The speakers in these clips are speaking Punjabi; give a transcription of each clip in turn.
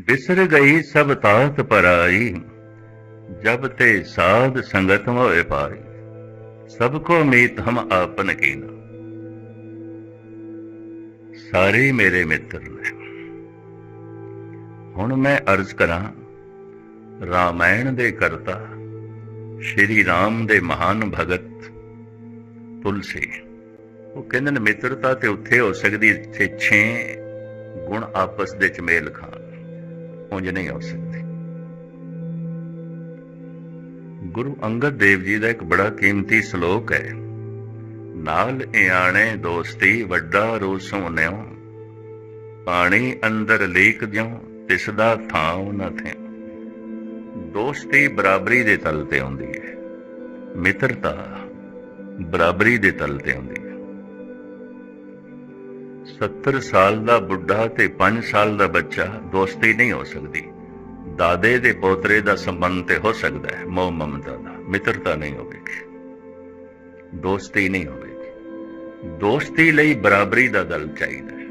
ਬਿਸਰ ਗਈ ਸਭ ਤਾਤ ਪਰਾਈ ਜਬ ਤੇ ਸਾਧ ਸੰਗਤ ਹੋਏ ਪਾਈ। ਸਭ ਕੋ ਮੀਤ ਹਮ ਆਪਨ ਕੀਨਾ। ਸਾਰੇ ਮੇਰੇ ਮਿੱਤਰ ਨੇ। ਹੁਣ ਮੈਂ ਅਰਜ਼ ਕਰਾਂ, ਰਾਮਾਇਣ ਦੇ ਕਰਤਾ, ਸ਼੍ਰੀ ਰਾਮ ਦੇ ਮਹਾਨ ਭਗਤ ਤੁਲਸੀ। ਉਹ ਕਹਿੰਦੇ ਨੇ, ਮਿੱਤਰਤਾ ਤੇ ਉੱਥੇ ਹੋ ਸਕਦੀ ਜਿੱਥੇ ਛੇ ਗੁਣ ਆਪਸ ਦੇ ਚ ਮੇਲ ਖਾਣ। ਉਂਝ ਨਹੀਂ ਹੋ ਸਕਦੀ। ਗੁਰੂ ਅੰਗਦ ਦੇਵ ਜੀ ਦਾ ਇੱਕ ਬੜਾ ਕੀਮਤੀ ਸ਼ਲੋਕ ਹੈ। ਨਾਲ ਇਆਣੇ ਦੋਸਤੀ ਵੱਡਾ ਰੋਸ ਹੋਨਿਓ ਪਾਣੀ ਅੰਦਰ ਲੀਕ ਦਿਓ ਤਿਸ ਦਾ ਥਾਂ ਨਾ ਥੇ ਦੋਸਤੀ ਬਰਾਬਰੀ ਦੇ ਤਲ ਤੇ ਹੁੰਦੀ ਹੈ। ਮਿੱਤਰਤਾ ਬਰਾਬਰੀ ਦੇ ਤਲ ਤੇ ਹੁੰਦੀ ਹੈ। 70 ਸਾਲ ਦਾ ਬੁੱਢਾ ਤੇ 5 ਸਾਲ ਦਾ ਬੱਚਾ ਦੋਸਤੀ ਨਹੀਂ ਹੋ ਸਕਦੀ। ਦਾਦੇ ਦੇ ਪੋਤਰੇ ਦਾ ਸੰਬੰਧ ਤੇ ਹੋ ਸਕਦਾ ਹੈ। ਮੋਹ ਮਮਤਾ ਦਾ ਮਿੱਤਰਤਾ ਨਹੀਂ ਹੋਵੇਗੀ। ਦੋਸਤੀ ਨਹੀਂ ਹੋਵੇਗੀ। ਦੋਸਤੀ ਲਈ ਬਰਾਬਰੀ ਦਾ ਦਲ ਚਾਹੀਦਾ ਹੈ।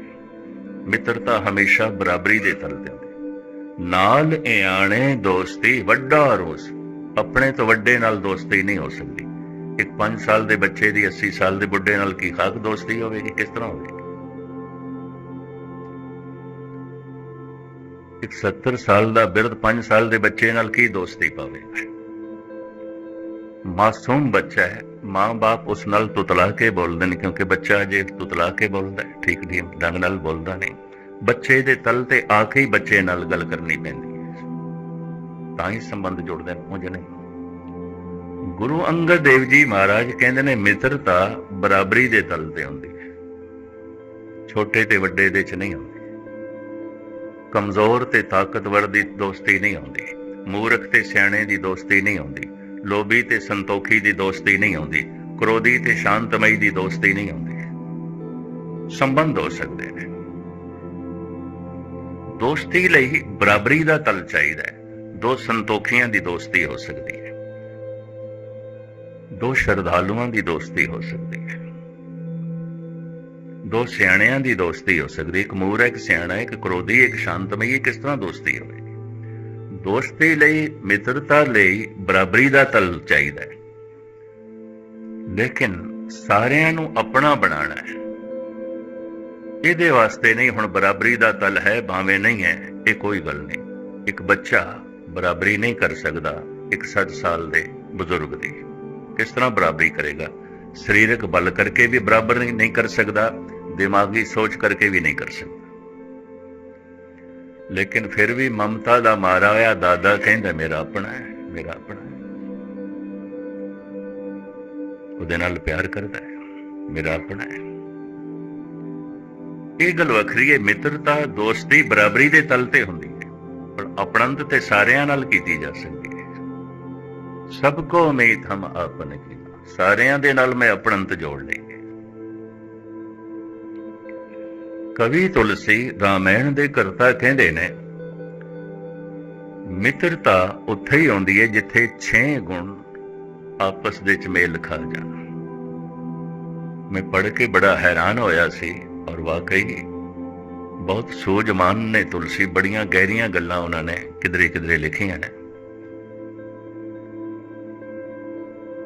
ਮਿੱਤਰਤਾ ਹਮੇਸ਼ਾ ਬਰਾਬਰੀ ਦੇ ਤਲ ਤੇ ਹੁੰਦੀ ਨਾਲ ਇਆਣੇ ਦੋਸਤੀ, ਵੱਡਾ ਰੋਸ। ਆਪਣੇ ਤੋਂ ਵੱਡੇ ਨਾਲ ਦੋਸਤੀ ਨਹੀਂ ਹੋ ਸਕਦੀ। ਇੱਕ 5 ਸਾਲ ਦੇ ਬੱਚੇ ਦੀ 80 ਸਾਲ ਦੇ ਬੁੱਢੇ ਨਾਲ ਕੀ ਖਾਕ ਦੋਸਤੀ ਹੋਵੇਗੀ? ਕਿਸ ਤਰ੍ਹਾਂ ਹੋਵੇਗੀ? ਇੱਕ 70 ਸਾਲ ਦਾ ਬਿਰਧ 5 ਸਾਲ ਦੇ ਬੱਚੇ ਨਾਲ ਕੀ ਦੋਸਤੀ ਪਾਵੇ? ਮਾਸੂਮ ਬੱਚਾ ਹੈ। ਮਾਂ-ਬਾਪ ਉਸ ਨਾਲ ਤੁਤਲਾ ਕੇ ਬੋਲਦੇ ਨੇ, ਕਿਉਂਕਿ ਬੱਚਾ ਜੇ ਤੁਤਲਾ ਕੇ ਬੋਲਦਾ ਠੀਕ ਨਹੀਂ, ਢੰਗ ਨਾਲ ਬੋਲਦਾ ਨਹੀਂ। ਬੱਚੇ ਦੇ ਤਲ ਤੇ ਆ ਕੇ ਹੀ ਬੱਚੇ ਨਾਲ ਗੱਲ ਕਰਨੀ ਪੈਂਦੀ ਹੈ। ਤਾਂ ਹੀ ਸੰਬੰਧ ਜੁੜਦੇ ਨੇ ਉਂਝ ਨਹੀਂ ਗੁਰੂ ਅੰਗਦ ਦੇਵ ਜੀ ਮਹਾਰਾਜ ਕਹਿੰਦੇ ਨੇ, ਮਿੱਤਰਤਾ ਬਰਾਬਰੀ ਦੇ ਤਲ ਤੇ ਹੁੰਦੀ ਹੈ। ਛੋਟੇ ਤੇ ਵੱਡੇ ਦੇ ਚ ਨਹੀਂ ਹੁੰਦੀ। ਕਮਜ਼ੋਰ ਤੇ ਤਾਕਤਵਰ ਦੀ ਦੋਸਤੀ ਨਹੀਂ ਹੁੰਦੀ ਮੂਰਖ ਤੇ ਸਿਆਣੇ ਦੀ ਦੋਸਤੀ ਨਹੀਂ ਹੁੰਦੀ ਲੋਭੀ ਤੇ ਸੰਤੋਖੀ ਦੀ ਦੋਸਤੀ ਨਹੀਂ ਹੁੰਦੀ ਕ੍ਰੋਧੀ ਤੇ ਸ਼ਾਂਤਮਈ ਦੀ ਦੋਸਤੀ ਨਹੀਂ ਹੁੰਦੀ ਸੰਬੰਧ ਹੋ ਸਕਦੇ ਨੇ। ਦੋਸਤੀ ਲਈ ਬਰਾਬਰੀ ਦਾ ਤਲ ਚਾਹੀਦਾ ਹੈ। ਦੋ ਸੰਤੋਖੀਆਂ ਦੀ ਦੋਸਤੀ ਹੋ ਸਕਦੀ ਹੈ। ਦੋ ਸ਼ਰਧਾਲੂਆਂ ਦੀ ਦੋਸਤੀ ਹੋ ਸਕਦੀ ਹੈ। ਦੋ ਸਿਆਣਿਆਂ ਦੀ ਦੋਸਤੀ ਹੋ ਸਕਦੀ, ਇੱਕ ਮੂਰ ਹੈ, ਇੱਕ ਸਿਆਣਾ ਇੱਕ ਕ੍ਰੋਧੀ, ਇੱਕ ਸ਼ਾਂਤਮਈ ਕਿਸ ਤਰ੍ਹਾਂ ਦੋਸਤੀ ਹੋਵੇ। ਦੋਸਤੀ ਲਈ, ਮਿੱਤਰਤਾ ਲਈ ਬਰਾਬਰੀ ਦਾ ਤਲ ਚਾਹੀਦਾ ਹੈ। ਲੇਕਿਨ ਸਾਰਿਆਂ ਨੂੰ ਆਪਣਾ ਬਣਾਉਣਾ ਹੈ। ਇਹਦੇ ਵਾਸਤੇ ਨਹੀਂ, ਹੁਣ ਬਰਾਬਰੀ ਦਾ ਤਲ ਹੈ, ਭਾਵੇਂ ਨਹੀਂ ਹੈ, ਇਹ ਕੋਈ ਗੱਲ ਨਹੀਂ। ਇੱਕ ਬੱਚਾ ਬਰਾਬਰੀ ਨਹੀਂ ਕਰ ਸਕਦਾ, ਇੱਕ 60 ਸਾਲ ਦੇ ਬਜ਼ੁਰਗ ਦੀ। ਕਿਸ ਤਰ੍ਹਾਂ ਬਰਾਬਰੀ ਕਰੇਗਾ? ਸਰੀਰਕ ਬਲ ਕਰਕੇ ਵੀ ਬਰਾਬਰ ਨਹੀਂ ਕਰ ਸਕਦਾ। ਦਿਮਾਗੀ ਸੋਚ ਕਰਕੇ ਵੀ ਨਹੀਂ ਕਰ ਸਕਦਾ। ਲੇਕਿਨ ਫਿਰ ਵੀ ਮਮਤਾ ਦਾ ਮਾਰਾ ਹੋਇਆ ਦਾਦਾ ਕਹਿੰਦਾ, ਮੇਰਾ ਆਪਣਾ ਹੈ, ਮੇਰਾ ਆਪਣਾ ਹੈ। ਉਹਦੇ ਨਾਲ ਪਿਆਰ ਕਰਦਾ ਹੈ, ਮੇਰਾ ਆਪਣਾ ਹੈ। ਇਹ ਗੱਲ ਵੱਖਰੀ ਹੈ, ਮਿੱਤਰਤਾ, ਦੋਸਤੀ ਬਰਾਬਰੀ ਦੇ ਤਲ ਤੇ ਹੁੰਦੀ ਹੈ, ਪਰ ਆਪਣੰਤ ਤੇ ਸਾਰਿਆਂ ਨਾਲ ਕੀਤੀ ਜਾ ਸਕਦੀ ਹੈ। ਸਭ ਕੋ ਉਮੀਦ ਹਮ ਆਪਨ ਕੀ ਸਾਰਿਆਂ ਦੇ ਨਾਲ ਮੈਂ ਆਪਣੰਤ ਜੋੜ ਲਈ ਕਵੀ ਤੁਲਸੀ ਰਾਮਾਇਣ ਦੇ ਕਰਤਾ ਕਹਿੰਦੇ ਨੇ, ਮਿੱਤਰਤਾ ਉੱਥੇ ਹੀ ਆਉਂਦੀ ਹੈ ਜਿੱਥੇ 6 ਗੁਣ ਆਪਸ ਵਿੱਚ ਮੇਲ ਖਾ ਜਾਣ। ਮੈਂ ਪੜ੍ਹ ਕੇ ਬੜਾ ਹੈਰਾਨ ਹੋਇਆ ਸੀ ਔਰ ਵਾਕਈ ਬਹੁਤ ਸੂਝਵਾਨ ਨੇ ਤੁਲਸੀ, ਬੜੀਆਂ ਗਹਿਰੀਆਂ ਗੱਲਾਂ ਉਹਨਾਂ ਨੇ ਕਿਧਰੇ ਕਿਧਰੇ ਲਿਖੀਆਂ ਨੇ।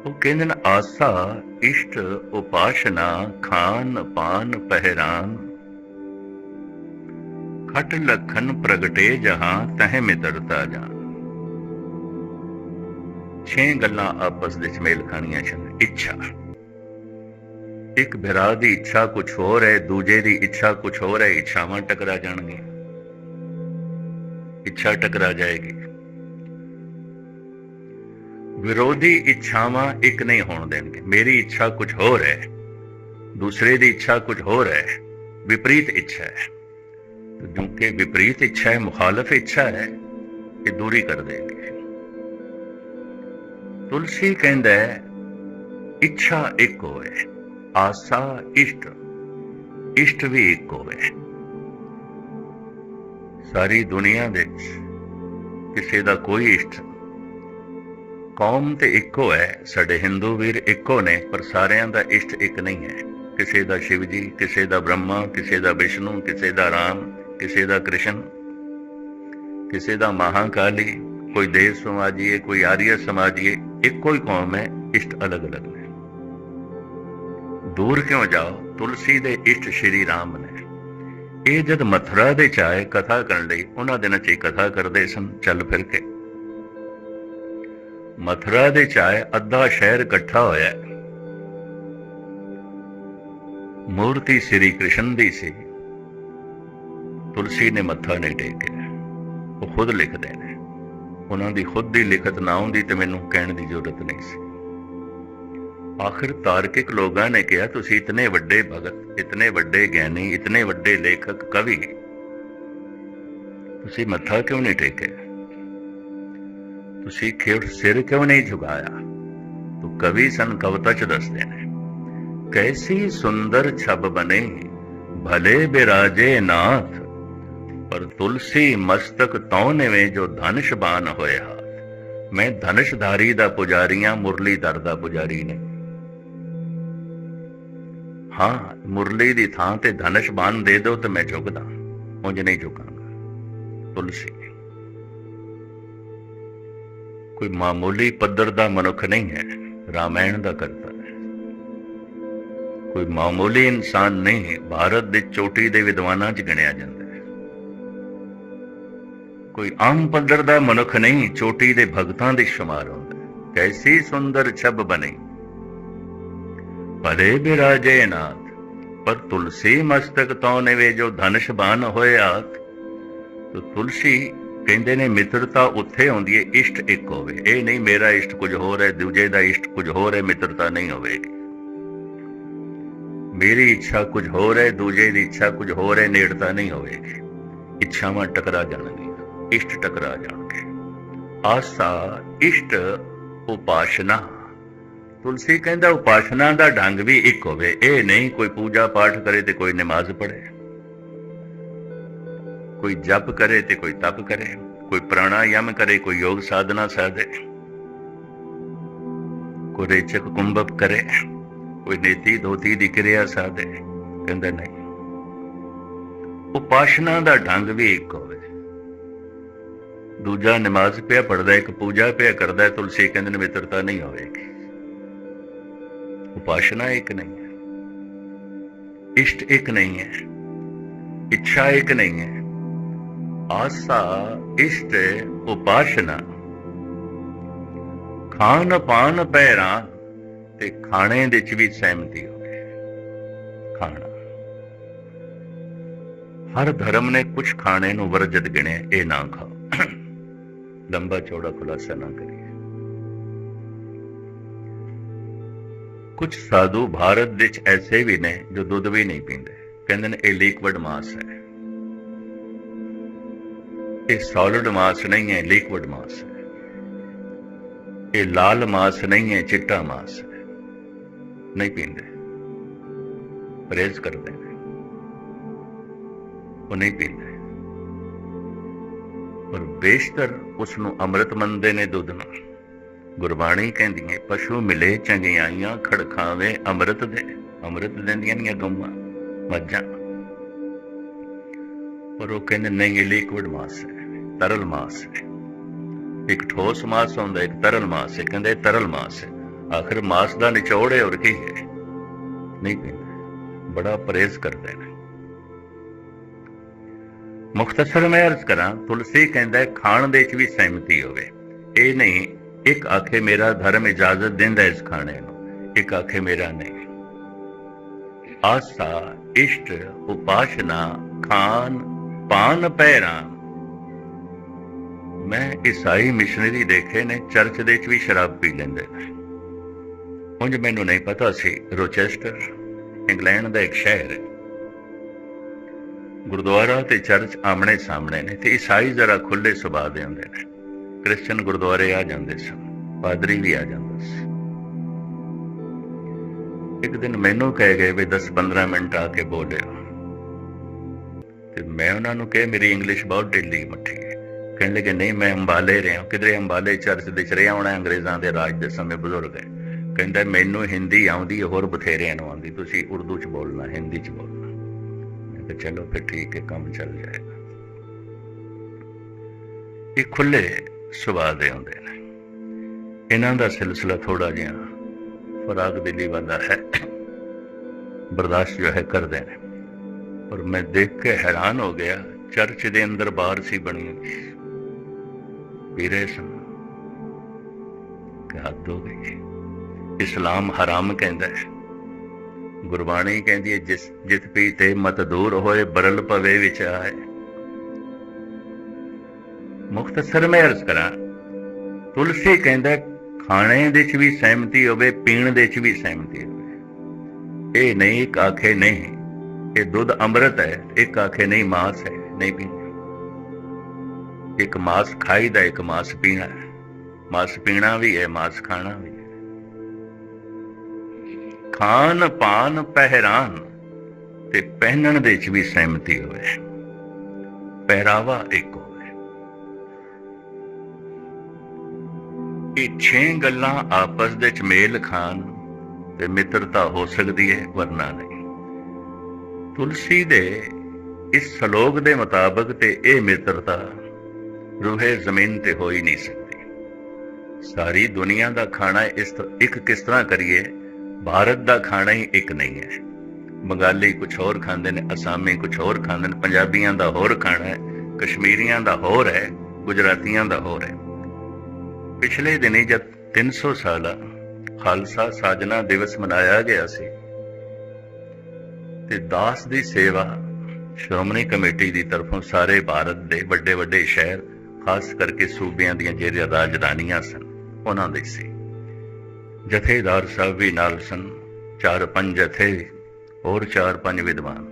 ਉਹ ਕਹਿੰਦੇ ਨੇ, ਆਸਾ, ਇਸ਼ਟ, ਉਪਾਸ਼ਨਾ, ਖਾਨ, ਪਾਨ, ਪਹਿਰਾਨ ਖਟ ਲਖਨ ਪ੍ਰਗਟੇ ਜਹਾਂ, ਤਹ ਮਿੱਤਰਤਾ ਜਾਨ ਛੇ ਗੱਲਾਂ ਆਪਸ ਵਿੱਚ ਮੇਲ ਖਾਣੀਆਂ ਛਨ ਇੱਛਾ। ਇੱਕ ਭਰਾ ਦੀ ਇੱਛਾ ਕੁਝ ਹੋਰ ਹੈ, ਦੂਜੇ ਦੀ ਇੱਛਾ ਕੁਝ ਹੋਰ ਹੈ, ਇੱਛਾਵਾਂ ਟਕਰਾ ਜਾਣਗੀਆਂ। ਇੱਛਾ ਟਕਰਾ ਜਾਏਗੀ। ਵਿਰੋਧੀ ਇੱਛਾਵਾਂ ਇੱਕ ਨਹੀਂ ਹੋਣ ਦੇਣਗੇ ਮੇਰੀ ਇੱਛਾ ਕੁਝ ਹੋਰ ਹੈ, ਦੂਸਰੇ ਦੀ ਇੱਛਾ ਕੁਝ ਹੋਰ ਹੈ, ਵਿਪਰੀਤ ਇੱਛਾ ਹੈ। ਕਿਉਂਕਿ ਵਿਪਰੀਤ ਇੱਛਾ ਹੈ ਮੁਖਾਲਫ ਇੱਛਾ ਹੈ ਇਹ ਦੂਰੀ ਕਰ ਦੇਗੀ ਤੁਲਸੀ ਕਹਿੰਦਾ ਹੈ ਇੱਛਾ ਇੱਕ ਹੋਵੇ ਆਸਾ ਇਸ਼ਟ ਇਸ਼ਟ ਵੀ ਇੱਕ ਹੋਵੇ ਸਾਰੀ ਦੁਨੀਆ ਵਿੱਚ ਕਿਸੇ ਦਾ ਕੋਈ ਇਸ਼ਟ ਕੌਮ ਤੇ ਇੱਕੋ ਹੈ ਸਾਡੇ ਹਿੰਦੂ ਵੀਰ ਇੱਕੋ ਨੇ ਪਰ ਸਾਰਿਆਂ ਦਾ ਇਸ਼ਟ ਇੱਕ ਨਹੀਂ ਹੈ ਕਿਸੇ ਦਾ ਸ਼ਿਵ ਜੀ ਕਿਸੇ ਦਾ ਬ੍ਰਹਮਾ ਕਿਸੇ ਦਾ ਵਿਸ਼ਨੂੰ ਕਿਸੇ ਦਾ ਰਾਮ ਕਿਸੇ ਦਾ ਕ੍ਰਿਸ਼ਨ, ਕਿਸੇ ਦਾ ਮਹਾਕਾਲੀ, ਕੋਈ ਦੇਵ ਸਮਾਜੀਏ, ਕੋਈ ਆਰੀਆ ਸਮਾਜੀਏ ਇੱਕੋ ਹੀ ਕੌਮ ਹੈ, ਇਸ਼ਟ ਅਲੱਗ-ਅਲੱਗ ਨੇ। ਦੂਰ ਕਿਉਂ ਜਾਓ? ਤੁਲਸੀ ਦੇ ਇਸ਼ਟ ਸ਼੍ਰੀ ਰਾਮ ਨੇ। ਇਹ ਜਦ ਮਥੁਰਾ ਦੇ ਚ ਕਥਾ ਕਰਨ ਲਈ, ਉਹਨਾਂ ਦਿਨਾਂ ਚ ਹੀ ਕਥਾ ਕਰਦੇ ਸਨ, ਚੱਲ ਫਿਰ ਕੇ। ਮਥੁਰਾ ਦੇ ਚ ਆਏ ਅੱਧਾ ਸ਼ਹਿਰ ਇਕੱਠਾ ਹੋਇਆ। ਮੂਰਤੀ ਸ੍ਰੀ ਕ੍ਰਿਸ਼ਨ ਦੀ ਸੀ। ਤੁਲਸੀ ਨੇ ਮੱਥਾ ਨਹੀਂ ਟੇਕਿਆ। ਉਹ ਖੁਦ ਲਿਖਦੇ ਨੇ। ਉਹਨਾਂ ਦੀ ਖੁਦ ਦੀ ਲਿਖਤ ਨਾ ਹੁੰਦੀ ਤੇ ਮੈਨੂੰ ਕਹਿਣ ਦੀ ਜ਼ਰੂਰਤ ਨਹੀਂ ਸੀ। ਆਖਿਰ ਤਾਰਕਿਕ ਲੋਕਾਂ ਨੇ ਕਿਹਾ, ਤੁਸੀਂ ਇਤਨੇ ਵੱਡੇ ਭਗਤ, ਇਤਨੇ ਵੱਡੇ ਗਿਆਨੀ, ਇਤਨੇ ਵੱਡੇ ਲੇਖਕ, ਕਵੀ। ਤੁਸੀਂ ਮੱਥਾ ਕਿਉਂ ਨਹੀਂ ਟੇਕਿਆ? ਤੁਸੀਂ ਖੇੜ ਸਿਰ ਕਿਉਂ ਨਹੀਂ ਝੁਕਾਇਆ? ਤੋ ਕਵੀ ਸਨ, ਕਵਤਾ ਚ ਦੱਸਦੇ ਨੇ। ਕੈਸੀ ਸੁੰਦਰ ਛਬ ਬਨੇ, ਭਲੇ ਬਿਰਾਜੇ ਨਾਥ। ਪਰ ਤੁਲਸੀ ਮਸਤਕ ਤਉ ਨਵੇਂ ਜੋ ਧਨਸ਼ਬਾਨ ਹੋਇਆ। ਮੈਂ ਧਨਸ਼ਧਾਰੀ ਦਾ ਪੁਜਾਰੀਆਂ, ਮੁਰਲੀਧਰ ਦਾ ਪੁਜਾਰੀ ਨਹੀਂ ਹਾਂ, ਮੁਰਲੀ ਦੀ ਥਾਂ ਤੇ ਧਨਸ਼ਬਾਨ ਦੇ ਦਿਓ ਤੇ ਮੈਂ ਝੁਕਦਾ ਉਂਝ ਨਹੀਂ ਝੁਕਾਂਗਾ ਤੁਲਸੀ। ਕੋਈ ਮਾਮੂਲੀ ਪੱਧਰ ਦਾ ਮਨੁੱਖ ਨਹੀਂ ਹੈ। ਰਾਮਾਇਣ ਦਾ ਕਰਤਾ ਹੈ। ਕੋਈ ਮਾਮੂਲੀ ਇਨਸਾਨ ਨਹੀਂ। ਹੈ ਭਾਰਤ ਦੇ ਚੋਟੀ ਦੇ ਵਿਦਵਾਨਾਂ 'ਚ ਗਿਣਿਆ ਜਾਂਦਾ। ਕੋਈ ਆਮ ਪੱਧਰ ਦਾ ਮਨੁੱਖ ਨਹੀਂ, ਚੋਟੀ ਦੇ ਭਗਤਾਂ ਦੇ ਸ਼ੁਮਾਰ ਹੁੰਦਾ ਕੈਸੀ ਸੁੰਦਰ ਛਬ ਬਣੀ। ਭਲੇ ਬਿਰਾਜੇ ਨਾਥ, ਪਰ ਤੁਲਸੀ ਮਸਤਕ ਤੋਂ ਨਵੇਂ ਜੋ ਧਨਸ਼ਬਾਨ ਹੋਇਆ ਤੋ ਤੁਲਸੀ ਕਹਿੰਦੇ ਨੇ, ਮਿੱਤਰਤਾ ਉੱਥੇ ਆਉਂਦੀ ਹੈ ਇਸ਼ਟ ਇੱਕ ਹੋਵੇ। ਇਹ ਨਹੀਂ ਮੇਰਾ ਇਸ਼ਟ ਕੁਝ ਹੋਰ ਹੈ, ਦੂਜੇ ਦਾ ਇਸ਼ਟ ਕੁਝ ਹੋਰ ਹੈ, ਮਿੱਤਰਤਾ ਨਹੀਂ ਹੋਵੇਗੀ ਮੇਰੀ ਇੱਛਾ ਕੁਝ ਹੋਰ ਹੈ, ਦੂਜੇ ਦੀ ਇੱਛਾ ਕੁਝ ਹੋਰ ਹੈ, ਨੇੜਤਾ ਨਹੀਂ ਹੋਵੇਗੀ ਇੱਛਾਵਾਂ ਟਕਰਾ ਜਾਣਗੀਆਂ। ਇਸ਼ਟ ਟਕਰਾ ਜਾਣਗੇ। ਆਸਾ ਇਸ਼ਟ ਉਪਾਸ਼ਨਾ। ਤੁਲਸੀ ਕਹਿੰਦਾ ਉਪਾਸ਼ਨਾ ਦਾ ਢੰਗ ਵੀ ਇੱਕ ਹੋਵੇ, ਇਹ ਨਹੀਂ ਕੋਈ ਪੂਜਾ ਪਾਠ ਕਰੇ ਤੇ ਕੋਈ ਨਮਾਜ਼ ਪੜ੍ਹੇ। ਕੋਈ ਜਪ ਕਰੇ ਤੇ ਕੋਈ ਤਪ ਕਰੇ, ਕੋਈ ਪ੍ਰਾਣਾਯਾਮ ਕਰੇ, ਕੋਈ ਯੋਗ ਸਾਧਨਾ ਸਾਧੇ। ਕੋਈ ਰੇਚਕ ਕੁੰਭਕ ਕਰੇ, ਕੋਈ ਨੀਤੀ ਧੋਤੀ ਦੀ ਕਿਰਿਆ ਸਾਧੇ। ਕਹਿੰਦਾ ਨਹੀਂ। ਉਪਾਸ਼ਨਾ ਦਾ ਢੰਗ ਵੀ ਇੱਕ ਹੋਵੇ ਦੂਜਾ ਨਮਾਜ਼ ਪਿਆ ਪੜਦਾ ਇੱਕ ਪੂਜਾ ਪਿਆ ਕਰਦਾ, ਤੁਲਸੀ ਕਹਿੰਦੇ ਨੇ ਮਿੱਤਰਤਾ ਨਹੀਂ ਹੋਵੇਗੀ। ਉਪਾਸ਼ਨਾ ਇੱਕ ਨਹੀਂ ਹੈ, ਇਸ਼ਟ ਇੱਕ ਨਹੀਂ ਹੈ, ਇੱਛਾ ਇੱਕ ਨਹੀਂ ਹੈ। ਆਸਾ, ਇਸ਼ਟ, ਉਪਾਸ਼ਨਾ। ਖਾਣ ਪਾਨ ਪੈਰਾਂ ਤੇ ਖਾਣੇ ਦੇ ਚ ਵੀ ਸਹਿਮਤੀ ਹੋਵੇ। ਖਾਣਾ। ਹਰ ਧਰਮ ਨੇ ਕੁਝ ਖਾਣੇ ਨੂੰ ਵਰਜਿਤ ਗਿਣਿਆ, ਇਹ ਨਾ ਖਾਓ। ਲੰਬਾ ਚੌੜਾ ਖੁਲਾਸਾ ਨਾ ਕਰੀਏ। ਕੁਝ ਸਾਧੂ ਭਾਰਤ ਵਿੱਚ ਐਸੇ ਵੀ ਨੇ ਜੋ ਦੁੱਧ ਵੀ ਨਹੀਂ ਪੀਂਦੇ। ਕਹਿੰਦੇ ਨੇ ਇਹ ਲਿਕਵਿਡ ਮਾਸ ਹੈ। ਇਹ ਸੋਲਿਡ ਮਾਸ ਨਹੀਂ ਹੈ ਲਿਕਵਿਡ ਮਾਸ ਹੈ। ਇਹ ਲਾਲ ਮਾਸ ਨਹੀਂ ਹੈ ਚਿੱਟਾ ਮਾਸ ਹੈ। ਨਹੀਂ ਪੀਂਦੇ। ਪਰਹੇਜ਼ ਕਰਦੇ ਨੇ। ਉਹ ਨਹੀਂ ਪੀਂਦੇ। ਪਰ ਬੇਸ਼ਤਰ ਉਸ ਨੂੰ ਅੰਮ੍ਰਿਤ ਮੰਨਦੇ ਨੇ ਦੁੱਧ ਨਾਲ। ਗੁਰਬਾਣੀ ਕਹਿੰਦੀ ਹੈ ਪਸ਼ੂ ਮਿਲੇ ਚੰਗਿਆਈਆਂ, ਖੜਖਾਵੇ ਅੰਮ੍ਰਿਤ ਦੇ, ਅੰਮ੍ਰਿਤ ਦਿੰਦੀਆਂ ਨੇ ਗਊਆਂ, ਮੱਝਾਂ। ਪਰ ਉਹ ਕਹਿੰਦੇ, ਨਹੀਂ, ਇਹ ਲਿਕਵਿਡ ਮਾਸ ਹੈ, ਤਰਲ ਮਾਸ ਹੈ। ਇੱਕ ਠੋਸ ਮਾਸ ਹੁੰਦਾ ਇੱਕ ਤਰਲ ਮਾਸ ਹੈ, ਕਹਿੰਦੇ ਤਰਲ ਮਾਸ ਹੈ। ਆਖਰ ਮਾਸ ਦਾ ਨਿਚੋੜ ਹੈ ਔਰ ਕੀ ਹੈ? ਨਹੀਂ ਪੀਂਦੇ ਬੜਾ ਪਰਹੇਜ਼ ਕਰਦੇ ਨੇ। ਮੁਖਤਸਰ ਮੈਂ ਅਰਜ਼ ਕਰਾਂ, ਤੁਲਸੀ ਕਹਿੰਦਾ ਖਾਣ ਦੇ ਚ ਵੀ ਸਹਿਮਤੀ ਹੋਵੇ। ਇਹ ਨਹੀਂ, ਇੱਕ ਆਖੇ ਮੇਰਾ ਧਰਮ ਇਜਾਜ਼ਤ ਦਿੰਦਾ ਇਸ ਖਾਣੇ ਨੂੰ, ਇੱਕ ਆਖੇ ਮੇਰਾ ਨਹੀਂ। ਆਸਾ, ਇਸ਼ਟ, ਉਪਾਸ਼ਨਾ, ਖਾਨ, ਪਾਨ ਪਹਿਰਾ ਮੈਂ ਈਸਾਈ ਮਿਸ਼ਨਰੀ ਦੇਖੇ ਨੇ, ਚਰਚ ਦੇ ਵਿੱਚ ਵੀ ਸ਼ਰਾਬ ਪੀ ਲੈਂਦੇ ਨੇ। ਉਂਝ ਮੈਨੂੰ ਨਹੀਂ ਪਤਾ ਸੀ, ਰੋਚੈਸਟਰ, ਇੰਗਲੈਂਡ ਦਾ ਇੱਕ ਸ਼ਹਿਰ ਹੈ। ਗੁਰਦੁਆਰਾ ਤੇ ਚਰਚ ਆਮਣੇ ਸਾਹਮਣੇ ਨੇ ਤੇ ਈਸਾਈ ਜ਼ਰਾ ਖੁੱਲੇ ਸੁਭਾਅ ਦੇ ਹੁੰਦੇ ਨੇ। ਕ੍ਰਿਸਚੀਅਨ ਗੁਰਦੁਆਰੇ ਆ ਜਾਂਦੇ ਸਨ ਪਾਦਰੀ ਵੀ ਆ ਜਾਂਦਾ ਸੀ। ਇੱਕ ਦਿਨ ਮੈਨੂੰ ਕਹਿ ਗਏ ਵੀ 10-15 ਮਿੰਟ ਆ ਕੇ ਬੋਲਿਓ ਤੇ ਮੈਂ ਉਹਨਾਂ ਨੂੰ ਕਿਹਾ ਮੇਰੀ ਇੰਗਲਿਸ਼ ਬਹੁਤ ਢਿੱਲੀ ਮੱਠੀ ਹੈ। ਕਹਿਣ ਲੱਗੇ ਨਹੀਂ ਮੈਂ ਅੰਬਾਲੇ ਰਿਹਾ ਕਿਧਰੇ ਅੰਬਾਲੇ ਚਰਚ ਦੇ ਚ ਰਿਹਾ ਹੋਣਾ ਅੰਗਰੇਜ਼ਾਂ ਦੇ ਰਾਜ ਦੇ ਸਮੇਂ ਬਜ਼ੁਰਗ ਹੈ। ਕਹਿੰਦਾ ਮੈਨੂੰ ਹਿੰਦੀ ਆਉਂਦੀ ਹੈ, ਹੋਰ ਬਥੇਰਿਆਂ ਨੂੰ ਆਉਂਦੀ ਤੁਸੀਂ ਉਰਦੂ ਚ ਬੋਲਣਾ ਹਿੰਦੀ ਚ ਬੋਲਣਾ। ਮੈਂ ਕਿਹਾ ਚਲੋ ਫਿਰ ਠੀਕ ਕੰਮ ਚੱਲ ਜਾਏਗਾ। ਇਹ ਖੁੱਲੇ ਸੁਭਾਅ ਦੇ ਹੁੰਦੇ ਨੇ। ਇਹਨਾਂ ਦਾ ਸਿਲਸਿਲਾ ਥੋੜਾ ਜਿਹਾ ਫਰਾਗ ਦਿਲੀ ਵਾਲਾ ਹੈ। ਬਰਦਾਸ਼ਤ ਜੋ ਹੈ ਕਰਦੇ ਨੇ। ਪਰ ਮੈਂ ਦੇਖ ਕੇ ਹੈਰਾਨ ਹੋ ਗਿਆ, ਚਰਚ ਦੇ ਅੰਦਰ ਬਾਹਰ ਸੀ ਬਣੀ ਹੋਈ। ਵੀਰੇ ਸਨ। ਕਿ ਹੱਦ ਹੋ ਗਈ। ਇਸਲਾਮ ਹਰਾਮ ਕਹਿੰਦਾ ਹੈ। ਗੁਰਬਾਣੀ ਕਹਿੰਦੀ ਹੈ, ਜਿਸ ਜਿਤ ਪੀ ਤੇ ਮਤ ਦੂਰ ਹੋਏ, ਬਰਲ ਪਵੇ ਵਿੱਚ ਆਏ ਮੁਖਤਸਰ ਮੈਂ ਅਰਜ਼ ਕਰਾਂ, ਤੁਲਸੀ ਕਹਿੰਦਾ, ਖਾਣੇ ਦੇ ਚ ਵੀ ਸਹਿਮਤੀ ਹੋਵੇ, ਪੀਣ ਦੇ ਚ ਵੀ ਸਹਿਮਤੀ ਹੋਵੇ। ਇਹ ਨਹੀਂ ਇੱਕ ਆਖੇ ਨਹੀਂ, ਇਹ ਦੁੱਧ ਅੰਮ੍ਰਿਤ ਹੈ, ਇੱਕ ਆਖੇ ਨਹੀਂ ਮਾਸ ਹੈ, ਨਹੀਂ ਪੀਣਾ। ਇੱਕ ਮਾਸ ਖਾਈਦਾ, ਇੱਕ ਮਾਸ ਪੀਣਾ ਮਾਸ ਪੀਣਾ ਵੀ ਹੈ, ਮਾਸ ਖਾਣਾ ਵੀ ਖਾਨ ਪਾਨ ਪਹਿਰਾਨ, ਤੇ ਪਹਿਨਣ ਦੇ ਵਿੱਚ ਵੀ ਸਹਿਮਤੀ ਹੋਵੇ। ਪਹਿਰਾਵਾ ਇੱਕ ਹੋਵੇ। ਇਹ ਛੇ ਗੱਲਾਂ ਆਪਸ ਦੇ ਚ ਮੇਲ ਖਾਨ ਤੇ ਮਿੱਤਰਤਾ ਹੋ ਸਕਦੀ ਹੈ, ਵਰਨਾ ਨਹੀਂ। ਤੁਲਸੀ ਦੇ ਇਸ ਸ਼ਲੋਕ ਦੇ ਮੁਤਾਬਕ ਤੇ ਇਹ ਮਿੱਤਰਤਾ ਰੂਹੇ ਜ਼ਮੀਨ ਤੇ ਹੋ ਹੀ ਨਹੀਂ ਸਕਦੀ। ਸਾਰੀ ਦੁਨੀਆ ਦਾ ਖਾਣਾ ਇਸ ਇੱਕ ਕਿਸ ਤਰ੍ਹਾਂ ਕਰੀਏ? ਭਾਰਤ ਦਾ ਖਾਣਾ ਹੀ ਇੱਕ ਨਹੀਂ ਹੈ। ਬੰਗਾਲੀ ਕੁਝ ਹੋਰ ਖਾਂਦੇ ਨੇ, ਅਸਾਮੀ ਕੁਝ ਹੋਰ ਖਾਂਦੇ ਨੇ, ਪੰਜਾਬੀਆਂ ਦਾ ਹੋਰ ਖਾਣਾ ਹੈ, ਕਸ਼ਮੀਰੀਆਂ ਦਾ ਹੋਰ ਹੈ, ਗੁਜਰਾਤੀਆਂ ਦਾ ਹੋਰ ਹੈ। ਪਿਛਲੇ ਦਿਨੀ ਜਦ 300 ਸਾਲਾ ਖਾਲਸਾ ਸਾਜਨਾ ਦਿਵਸ ਮਨਾਇਆ ਗਿਆ ਸੀ, ਤੇ ਦਾਸ ਦੀ ਸੇਵਾ ਸ਼੍ਰੋਮਣੀ ਕਮੇਟੀ ਦੀ ਤਰਫੋਂ ਸਾਰੇ ਭਾਰਤ ਦੇ ਵੱਡੇ ਵੱਡੇ ਸ਼ਹਿਰ, ਖਾਸ ਕਰਕੇ ਸੂਬਿਆਂ ਦੀਆਂ ਜਿਹੜੀਆਂ ਰਾਜਧਾਨੀਆਂ ਸਨ, ਉਹਨਾਂ ਦੇ ਸੀ। ਜਥੇਦਾਰ ਸਾਹਿਬ ਵੀ ਨਾਲ ਸਨ, ਚਾਰ ਪੰਜ ਜਥੇ, ਹੋਰ ਚਾਰ ਪੰਜ ਵਿਦਵਾਨ।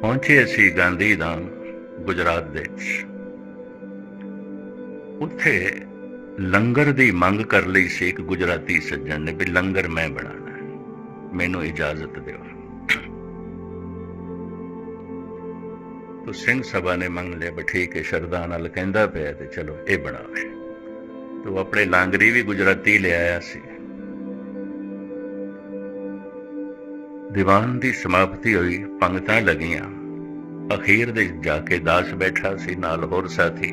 ਪਹੁੰਚੇ ਅਸੀਂ ਗਾਂਧੀ ਧਾਮ, ਗੁਜਰਾਤ ਦੇ ਉੱਥੇ ਲੰਗਰ ਦੀ ਮੰਗ ਕਰ ਲਈ ਸੀ ਇੱਕ ਗੁਜਰਾਤੀ ਸੱਜਣ ਨੇ ਵੀ ਲੰਗਰ ਮੈਂ ਬਣਾਉਣਾ ਮੈਨੂੰ ਇਜਾਜ਼ਤ ਦਿਓ। ਤੋ ਸਿੰਘ ਸਭਾ ਨੇ ਮੰਗ ਲਿਆ ਵੀ ਠੀਕ ਹੈ, ਸ਼ਰਧਾ ਨਾਲ ਕਹਿੰਦਾ ਪਿਆ ਤੇ ਚਲੋ ਇਹ ਬਣਾਵੇ। ਤੋ ਆਪਣੇ ਲਾਂਗਰੀ ਵੀ ਗੁਜਰਾਤੀ ਲਿਆਇਆ ਸੀ। ਦੀਵਾਨ ਦੀ ਸਮਾਪਤੀ ਹੋਈ, ਪੰਗਤਾਂ ਲੱਗੀਆਂ। ਅਖੀਰ ਦੇ ਜਾ ਕੇ ਦਾਸ ਬੈਠਾ ਸੀ ਨਾਲ ਹੋਰ ਸਾਥੀ।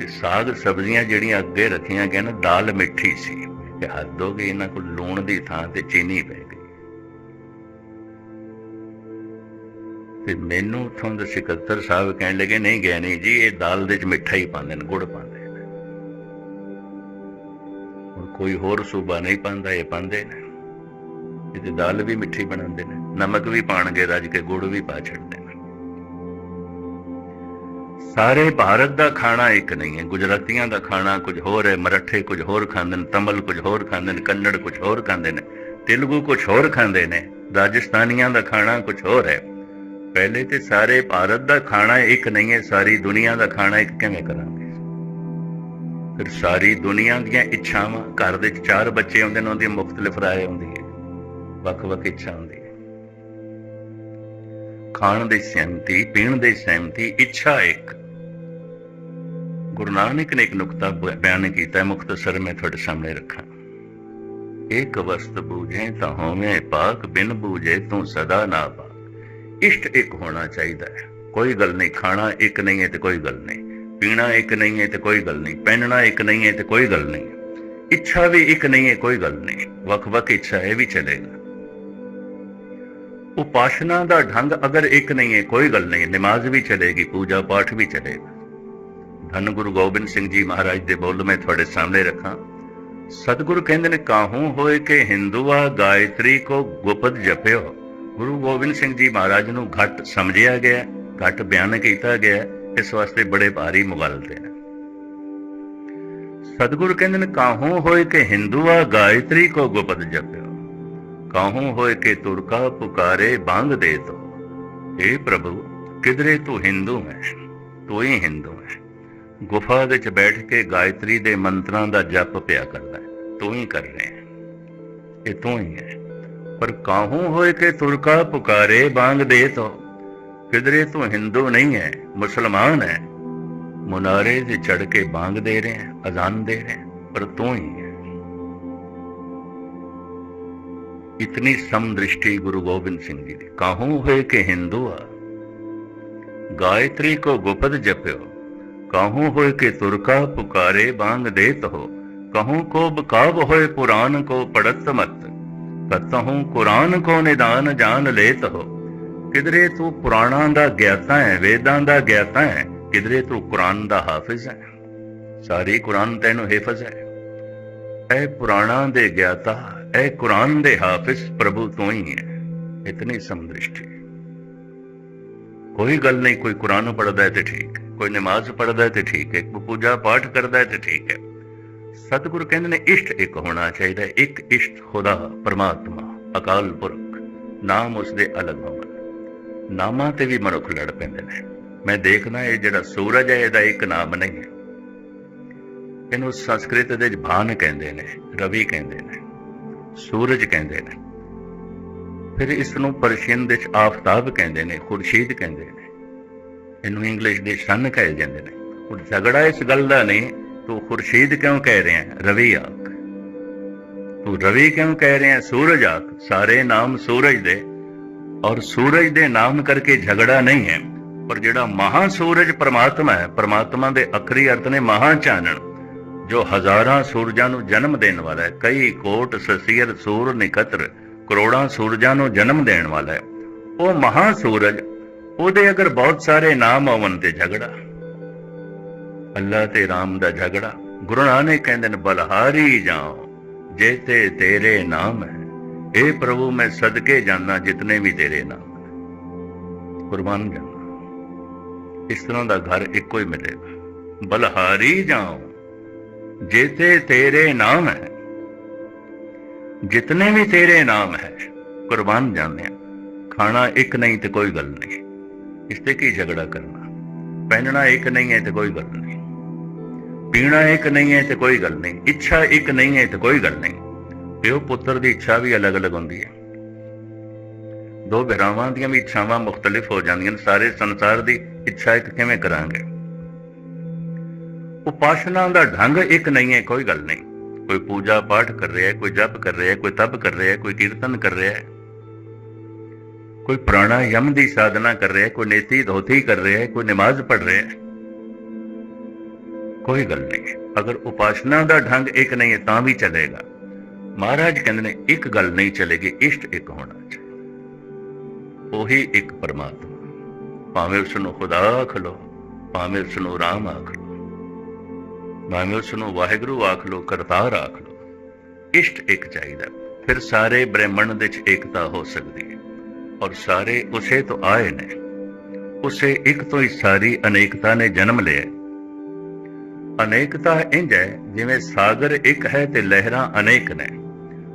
ਤੇ ਸਾਗ ਸਬਜ਼ੀਆਂ ਜਿਹੜੀਆਂ ਅੱਗੇ ਰੱਖੀਆਂ ਗਈਆਂ ਨਾ, ਦਾਲ ਮਿੱਠੀ ਸੀ। ਕਿ ਹੱਦ ਹੋ ਗਈ, ਇਹਨਾਂ ਕੋਲ ਲੂਣ ਦੀ ਥਾਂ ਤੇ ਚੀਨੀ ਪੈ ਗਈ। ਤੇ ਮੈਨੂੰ ਉਥੋਂ ਦੇ ਸਿਕੱਤਰ ਸਾਹਿਬ ਕਹਿਣ ਲੱਗੇ, ਨਹੀਂ ਗਿਆ ਨਹੀਂ ਜੀ, ਇਹ ਦਾਲ ਦੇ ਵਿੱਚ ਮਿੱਠਾ ਹੀ ਪਾਉਂਦੇ ਨੇ, ਗੁੜ ਪਾਉਂਦੇ ਕੋਈ ਹੋਰ ਸੂਬਾ ਨਹੀਂ ਪਾਉਂਦਾ, ਇਹ ਪਾਉਂਦੇ ਨੇ। ਇਹਦੇ ਦਾਲ ਵੀ ਮਿੱਠੀ ਬਣਾਉਂਦੇ ਨੇ, ਨਮਕ ਵੀ ਪਾਣਗੇ ਰੱਜ ਕੇ ਗੁੜ ਵੀ ਪਾ ਛੱਡਦੇ ਨੇ। ਸਾਰੇ ਭਾਰਤ ਦਾ ਖਾਣਾ ਇੱਕ ਨਹੀਂ ਹੈ, ਗੁਜਰਾਤੀਆਂ ਦਾ ਖਾਣਾ ਕੁਝ ਹੋਰ ਹੈ, ਮਰਾਠੇ ਕੁਝ ਹੋਰ ਖਾਂਦੇ ਨੇ, ਤਮਲ ਕੁਝ ਹੋਰ ਖਾਂਦੇ ਨੇ, ਕੰਨੜ ਕੁਝ ਹੋਰ ਖਾਂਦੇ ਨੇ, ਤੇਲਗੂ ਕੁਝ ਹੋਰ ਖਾਂਦੇ ਨੇ, ਰਾਜਸਥਾਨੀਆਂ ਦਾ ਖਾਣਾ ਕੁਝ ਹੋਰ ਹੈ। ਪਹਿਲੇ ਤੇ ਸਾਰੇ ਭਾਰਤ ਦਾ ਖਾਣਾ ਇੱਕ ਨਹੀਂ ਹੈ, ਸਾਰੀ ਦੁਨੀਆ ਦਾ ਖਾਣਾ ਇੱਕ ਕਿਵੇਂ ਕਰਾਂਗੇ? ਫਿਰ ਸਾਰੀ ਦੁਨੀਆ ਦੀਆਂ ਇੱਛਾਵਾਂ ਘਰ ਦੇ ਚਾਰ ਬੱਚੇ ਹੁੰਦੇ ਨੇ ਉਹਦੀ ਮੁxtਲਿਫ ਰਾਏ ਹੁੰਦੀ ਹੈ। ਵੱਖ-ਵੱਖ ਇੱਛਾ ਹੁੰਦੀ ਹੈ। ਖਾਣ ਦੀ ਸਹਿਮਤੀ, ਪੀਣ ਦੀ ਸਹਿਮਤੀ, ਇੱਛਾ ਇੱਕ। ਗੁਰੂ ਨਾਨਕ ਨੇ ਇੱਕ ਨੁਕਤਾ ਬਿਆਨ ਕੀਤਾ ਹੈ, ਮੁਖਤਸਰ ਮੈਂ ਤੁਹਾਡੇ ਸਾਹਮਣੇ ਰੱਖਾਂ। ਇੱਕ ਵਸਤ ਬੂਝੇ ਤਾਂ ਹੋਵੇਂ ਪਾਕ, ਬਿਨ ਬੂਝੇ ਤੂੰ ਸਦਾ ਨਾ ਪਾਕ ਇਸ਼ਟ ਇੱਕ ਹੋਣਾ ਚਾਹੀਦਾ ਹੈ। ਕੋਈ ਗੱਲ ਨਹੀਂ, ਖਾਣਾ ਇੱਕ ਨਹੀਂ ਹੈ ਤੇ ਕੋਈ ਗੱਲ ਨਹੀਂ। ਪੀਣਾ ਇੱਕ ਨਹੀਂ ਹੈ ਤੇ ਕੋਈ ਗੱਲ ਨਹੀਂ, ਪਹਿਨਣਾ ਇੱਕ ਨਹੀਂ ਹੈ ਤੇ ਕੋਈ ਗੱਲ ਨਹੀਂ। ਇੱਛਾ ਵੀ ਇੱਕ ਨਹੀਂ ਹੈ, ਕੋਈ ਗੱਲ ਨਹੀਂ। ਵੱਖ-ਵੱਖ ਇੱਛਾ ਇਹ ਵੀ ਚਲੇਗਾ। ਉਪਾਸ਼ਨਾ ਦਾ ਢੰਗ ਅਗਰ ਇੱਕ ਨਹੀਂ ਹੈ, ਕੋਈ ਗੱਲ ਨਹੀਂ। ਨਮਾਜ਼ ਵੀ ਚਲੇਗੀ ਪੂਜਾ ਪਾਠ ਵੀ ਚਲੇਗਾ। ਧੰਨ ਗੁਰੂ ਗੋਬਿੰਦ ਸਿੰਘ ਜੀ ਮਹਾਰਾਜ ਦੇ ਬੋਲ ਮੈਂ ਤੁਹਾਡੇ ਸਾਹਮਣੇ ਰੱਖਾਂ। ਸਤਿਗੁਰੂ ਕਹਿੰਦੇ ਨੇ, ਕਾਹੂ ਹੋਏ ਕਿ ਹਿੰਦੂਆ ਗਾਇਤਰੀ ਕੋ ਗੁਪਤ ਜਪਿਓ? ਗੁਰੂ ਗੋਬਿੰਦ ਸਿੰਘ ਜੀ ਮਹਾਰਾਜ ਨੂੰ ਘੱਟ ਸਮਝਿਆ ਗਿਆ, ਘੱਟ ਬਿਆਨ ਕੀਤਾ ਗਿਆ। ਇਸ ਵਾਸਤੇ ਬੜੇ ਭਾਰੀ ਮੁਗਲਤੇ ਨੇ। ਸਤਿਗੁਰੂ ਕਹਿੰਦੇ ਨੇ, ਕਾਹੂ ਹੋਏ ਕਿ ਹਿੰਦੂਆ ਗਾਇਤਰੀ ਕੋ ਗੁਪਤ ਜਪਿਓ? ਕਾਹੂ ਹੋਏ ਕਿ ਤੁਰਕਾ ਪੁਕਾਰੇ ਬੰਗ ਦੇ ਤੋ? हे ਪ੍ਰਭੂ, ਕਿਧਰੇ ਤੂੰ ਹਿੰਦੂ ਹੈ? ਤੂੰ ਹੀ ਹਿੰਦੂ ਹੈ। ਗੁਫਾ ਵਿੱਚ ਬੈਠ ਕੇ ਗਾਇਤਰੀ ਦੇ ਮੰਤਰਾਂ ਦਾ ਜਪ ਪਿਆ ਕਰਦਾ ਹੈ। ਤੂੰ ਹੀ ਕਰ ਰਿਹਾ ਹੈ। ਇਹ ਤੂੰ ਹੀ ਹੈ। ਪਰ ਕਾਹੂ ਹੋਏ ਕਿ ਤੁਰਕਾ ਪੁਕਾਰੇ ਬਾਂਗ ਦੇ ਤੋ? ਕਿਧਰੇ ਤੂੰ ਹਿੰਦੂ ਨਹੀਂ ਹੈ? मुसलमान है। मुनारे से चढ़ के बांग दे रहे हैं, अजान दे रहे हैं, पर तो ही है। इतनी समदृष्टि गुरु गोविंद सिंह जी ने। काहू हुए के हिंदुआ गायत्री को गुपद जप्यो। कहूँ हुए के तुरका पुकारे बांग दे तो कहूँ को बकाब होए पुराण को पड़त मत? कहूँ कुरान को निदान जान लेत हो? ਕਿਧਰੇ ਤੂੰ ਪੁਰਾਣਾਂ ਦਾ ਗਿਆਤਾ ਹੈ, ਵੇਦਾਂ ਦਾ ਗਿਆਤਾ ਹੈ, ਕਿਧਰੇ ਤੂੰ ਕੁਰਾਨ ਦਾ ਹਾਫਿਜ਼ ਹੈ। ਸਾਰੀ ਕੁਰਾਨ ਤੈਨੂੰ ਹਿਫਜ਼ ਹੈ। ਐ ਪੁਰਾਣਾ ਦੇ ਗਿਆਤਾ, ਐ ਕੁਰਾਨ ਦੇ ਹਾਫਿਜ਼ ਪ੍ਰਭੂ ਤੂੰ ਹੀ ਹੈ। ਇਤਨੀ ਸਮਦ੍ਰਿਸ਼ਟੀ। ਕੋਈ ਗੱਲ ਨਹੀਂ, ਕੋਈ ਕੁਰਾਨ ਪੜਦਾ ਹੈ ਤੇ ਠੀਕ, ਕੋਈ ਨਮਾਜ਼ ਪੜਦਾ ਹੈ ਤੇ ਠੀਕ ਹੈ ਕੋਈ ਪੂਜਾ ਪਾਠ ਕਰਦਾ ਹੈ ਤੇ ਠੀਕ ਹੈ। ਸਤਿਗੁਰੂ ਕਹਿੰਦੇ ਨੇ, ਇਸ਼ਟ ਇੱਕ ਹੋਣਾ ਚਾਹੀਦਾ ਇੱਕ ਇਸ਼ਟ ਖੁਦਾ, ਪਰਮਾਤਮਾ, ਅਕਾਲ ਪੁਰਖ, ਨਾਮ ਉਸਦੇ ਅਲੱਗ ਹੋਵੇ ਨਾਮਾਂ ਤੇ ਵੀ ਮਨੁੱਖ ਲੜ ਪੈਂਦੇ ਨੇ। ਮੈਂ ਦੇਖਦਾ ਇਹ ਜਿਹੜਾ ਸੂਰਜ ਹੈ, ਇਹਦਾ ਇੱਕ ਨਾਮ ਨਹੀਂ ਹੈ। ਇਹਨੂੰ ਸੰਸਕ੍ਰਿਤ ਦੇ ਵਿੱਚ ਭਾਨ ਕਹਿੰਦੇ ਨੇ, ਰਵੀ ਕਹਿੰਦੇ ਨੇ, ਸੂਰਜ ਕਹਿੰਦੇ ਨੇ। ਫਿਰ ਇਸ ਨੂੰ ਪਰਸ਼ੀਅਨ ਦੇ ਵਿੱਚ ਆਫਤਾਬ ਕਹਿੰਦੇ ਨੇ, ਖੁਰਸ਼ੀਦ ਕਹਿੰਦੇ ਨੇ। ਇਹਨੂੰ ਇੰਗਲਿਸ਼ ਦੇ ਸਨ ਕਹੇ ਜਾਂਦੇ ਨੇ। ਹੁਣ ਝਗੜਾ ਇਸ ਗੱਲ ਦਾ ਨਹੀਂ, ਤੂੰ ਖੁਰਸ਼ੀਦ ਕਿਉਂ ਕਹਿ ਰਿਹਾ ਰਵੀ ਆਖ। ਤੂੰ ਰਵੀ ਕਿਉਂ ਕਹਿ ਰਿਹਾ ਸੂਰਜ ਆਖ। ਸਾਰੇ ਨਾਮ ਸੂਰਜ ਦੇ। ਔਰ ਸੂਰਜ ਦੇ ਨਾਮ ਕਰਕੇ ਝਗੜਾ ਨਹੀਂ ਹੈ, ਪਰ ਜਿਹੜਾ ਮਹਾ ਸੂਰਜ ਪਰਮਾਤਮਾ ਹੈ, ਪਰਮਾਤਮਾ ਦੇ ਅਖਰੀ ਅਰਥ ਨੇ ਮਹਾ ਚਾਨਣ, ਜੋ ਹਜ਼ਾਰਾਂ ਸੂਰਜਾਂ ਨੂੰ ਜਨਮ ਦੇਣ ਵਾਲਾ ਹੈ, ਕਈ ਕੋਟ ਸਸੀਰ ਸੂਰ ਨਿਕਤਰ, ਕਰੋੜਾਂ ਸੂਰਜਾਂ ਨੂੰ ਜਨਮ ਦੇਣ ਵਾਲਾ ਹੈ। ਉਹ ਮਹਾ ਸੂਰਜ, ਉਹਦੇ ਅਗਰ ਬਹੁਤ ਸਾਰੇ ਨਾਮ ਆਵਨ ਤੇ ਝਗੜਾ ਅੱਲਾ ਤੇ ਰਾਮ ਦਾ ਝਗੜਾ, ਗੁਰੂ ਨਾਨਕ ਕਹਿੰਦੇ ਨੇ, ਬਲਹਾਰੀ ਜਾਓ, ਜੇ ਤੇ ਤੇਰੇ ਨਾਮ ਹੈ। ਏ ਪ੍ਰਭੂ ਮੈਂ ਸਦਕੇ ਜਾਣਾ ਜਿਤਨੇ ਵੀ ਤੇਰੇ ਨਾਮ ਹੈ ਕੁਰਬਾਨ ਜਾਣਾ ਇਸ ਤਰ੍ਹਾਂ ਦਾ ਘਰ ਇੱਕੋ ਹੀ ਮਿਲੇਗਾ ਬਲਹਾਰੀ ਜਾਓ ਜੇ ਤੇਰੇ ਨਾਮ ਹੈ ਜਿਤਨੇ ਵੀ ਤੇਰੇ ਨਾਮ ਹੈ ਕੁਰਬਾਨ ਜਾਂਦੇ ਖਾਣਾ ਇੱਕ ਨਹੀਂ ਤੇ ਕੋਈ ਗੱਲ ਨਹੀਂ ਇਸ ਤੇ ਕੀ ਝਗੜਾ ਕਰਨਾ ਪਹਿਨਣਾ ਇੱਕ ਨਹੀਂ ਹੈ ਤੇ ਕੋਈ ਗੱਲ ਨਹੀਂ ਪੀਣਾ ਇੱਕ ਨਹੀਂ ਹੈ ਤੇ ਕੋਈ ਗੱਲ ਨਹੀਂ ਇੱਛਾ ਇੱਕ ਨਹੀਂ ਹੈ ਤੇ ਕੋਈ ਗੱਲ ਨਹੀਂ ਪਿਓ ਪੁੱਤਰ ਦੀ ਇੱਛਾ ਵੀ ਅਲੱਗ-ਅਲੱਗ ਹੁੰਦੀ ਹੈ। ਦੋ ਵਿਰਾਵਾਂ ਦੀਆਂ ਵੀ ਇੱਛਾਵਾਂ ਮੁxtਲਿਫ ਹੋ ਜਾਂਦੀਆਂ ਨੇ। ਸਾਰੇ ਸੰਸਾਰ ਦੀ ਇੱਛਾ ਇੱਕ ਕਿਵੇਂ ਕਰਾਂਗੇ? ਉਪਾਸ਼ਨਾ ਦਾ ਢੰਗ ਇੱਕ ਨਹੀਂ ਹੈ, ਕੋਈ ਗੱਲ ਨਹੀਂ। ਕੋਈ ਪੂਜਾ ਪਾਠ ਕਰ ਰਿਹਾ ਹੈ, ਕੋਈ ਜਪ ਕਰ ਰਿਹਾ ਹੈ, ਕੋਈ ਤਪ ਕਰ ਰਿਹਾ ਹੈ, ਕੋਈ ਕੀਰਤਨ ਕਰ ਰਿਹਾ ਹੈ। ਕੋਈ ਪ੍ਰਾਣਾਯਮ ਦੀ ਸਾਧਨਾ ਕਰ ਰਿਹਾ ਹੈ, ਕੋਈ ਨੇਤੀ ਧੋਤੀ ਕਰ ਰਿਹਾ ਹੈ, ਕੋਈ ਨਮਾਜ਼ ਪੜ ਰਿਹਾ ਹੈ। ਕੋਈ ਗੱਲ ਨਹੀਂ। ਅਗਰ ਉਪਾਸ਼ਨਾ ਦਾ ਢੰਗ ਇੱਕ ਨਹੀਂ ਹੈ, ਤਾਂ ਵੀ ਚੱਲੇਗਾ। ਮਹਾਰਾਜ ਕਹਿੰਦੇ ਨੇ, ਇੱਕ ਗੱਲ ਨਹੀਂ ਚੱਲੇਗੀ, ਇਸ਼ਟ ਇੱਕ ਹੋਣਾ ਚਾਹੀਦਾ। ਉਹੀ ਇੱਕ ਪਰਮਾਤਮਾ। ਭਾਵੇਂ ਉਸ ਨੂੰ ਖੁਦਾ ਆਖ ਲੋ ਭਾਵੇਂ ਉਸ ਨੂੰ ਰਾਮ ਆਖ ਲੋ ਭਾਵੇਂ ਉਸ ਨੂੰ ਵਾਹਿਗੁਰੂ ਆਖ ਲੋ ਕਰਤਾਰ ਆਖ ਲੋ ਇਸ਼ਟ ਇੱਕ ਚਾਹੀਦਾ। ਫਿਰ ਸਾਰੇ ਬ੍ਰਹਮੰਡ ਦੇ ਵਿੱਚ ਏਕਤਾ ਹੋ ਸਕਦੀ ਹੈ। ਔਰ ਸਾਰੇ ਉਸੇ ਤੋਂ ਆਏ ਨੇ। ਉਸੇ ਇੱਕ ਤੋਂ ਹੀ ਸਾਰੀ ਅਨੇਕਤਾ ਨੇ ਜਨਮ ਲਿਆ ਅਨੇਕਤਾ ਇੰਜ ਹੈ, ਜਿਵੇਂ ਸਾਗਰ ਇੱਕ ਹੈ ਤੇ ਲਹਿਰਾਂ ਅਨੇਕ ਨੇ।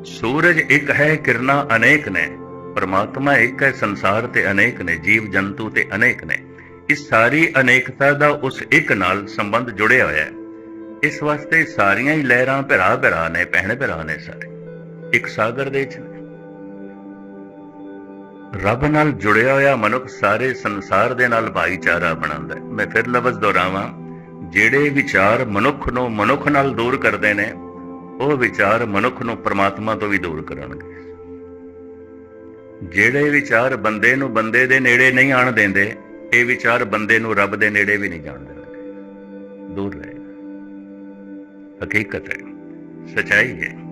ਸੂਰਜ ਇੱਕ ਹੈ, ਕਿਰਨਾਂ ਅਨੇਕ ਨੇ, ਪਰਮਾਤਮਾ ਇੱਕ ਹੈ, ਸੰਸਾਰ ਤੇ ਅਨੇਕ ਨੇ, ਜੀਵ ਜੰਤੂ ਤੇ ਅਨੇਕ ਨੇ। ਇਸ ਸਾਰੀ ਅਨੇਕਤਾ ਦਾ ਉਸ ਇੱਕ ਨਾਲ ਸੰਬੰਧ ਜੁੜਿਆ ਹੋਇਆ ਹੈ। ਇਸ ਵਾਸਤੇ ਸਾਰੀਆਂ ਹੀ ਲਹਿਰਾਂ ਭਰਾ ਭਰਾ ਨੇ ਪਹਿਣ ਭਰਾ ਨੇ ਸਾਰੇ। ਇੱਕ ਸਾਗਰ ਦੇ ਵਿੱਚ ਰੱਬ ਨਾਲ ਜੁੜਿਆ ਹੋਇਆ ਮਨੁੱਖ ਸਾਰੇ ਸੰਸਾਰ ਦੇ ਨਾਲ ਭਾਈਚਾਰਾ ਬਣਾਉਂਦਾ ਹੈ। ਮੈਂ ਫਿਰ ਲਫ਼ਜ਼ ਦੁਹਰਾਵਾਂ, ਜਿਹੜੇ ਵਿਚਾਰ ਮਨੁੱਖ ਨੂੰ ਮਨੁੱਖ ਨਾਲ ਦੂਰ ਕਰਦੇ ਨੇ ਉਹ ਵਿਚਾਰ ਮਨੁੱਖ ਨੂੰ ਪਰਮਾਤਮਾ ਤੋਂ ਵੀ ਦੂਰ ਕਰਨਗੇ ਜਿਹੜੇ ਵਿਚਾਰ ਬੰਦੇ ਨੂੰ ਬੰਦੇ ਦੇ ਨੇੜੇ ਨਹੀਂ ਆਣ ਦਿੰਦੇ, ਇਹ ਵਿਚਾਰ ਬੰਦੇ ਨੂੰ ਰੱਬ ਦੇ ਨੇੜੇ ਵੀ ਨਹੀਂ ਜਾਣ ਦੇਣਗੇ ਦੂਰ ਰਹੇ। ਹਕੀਕਤ ਹੈ। ਸਚਾਈ ਹੈ।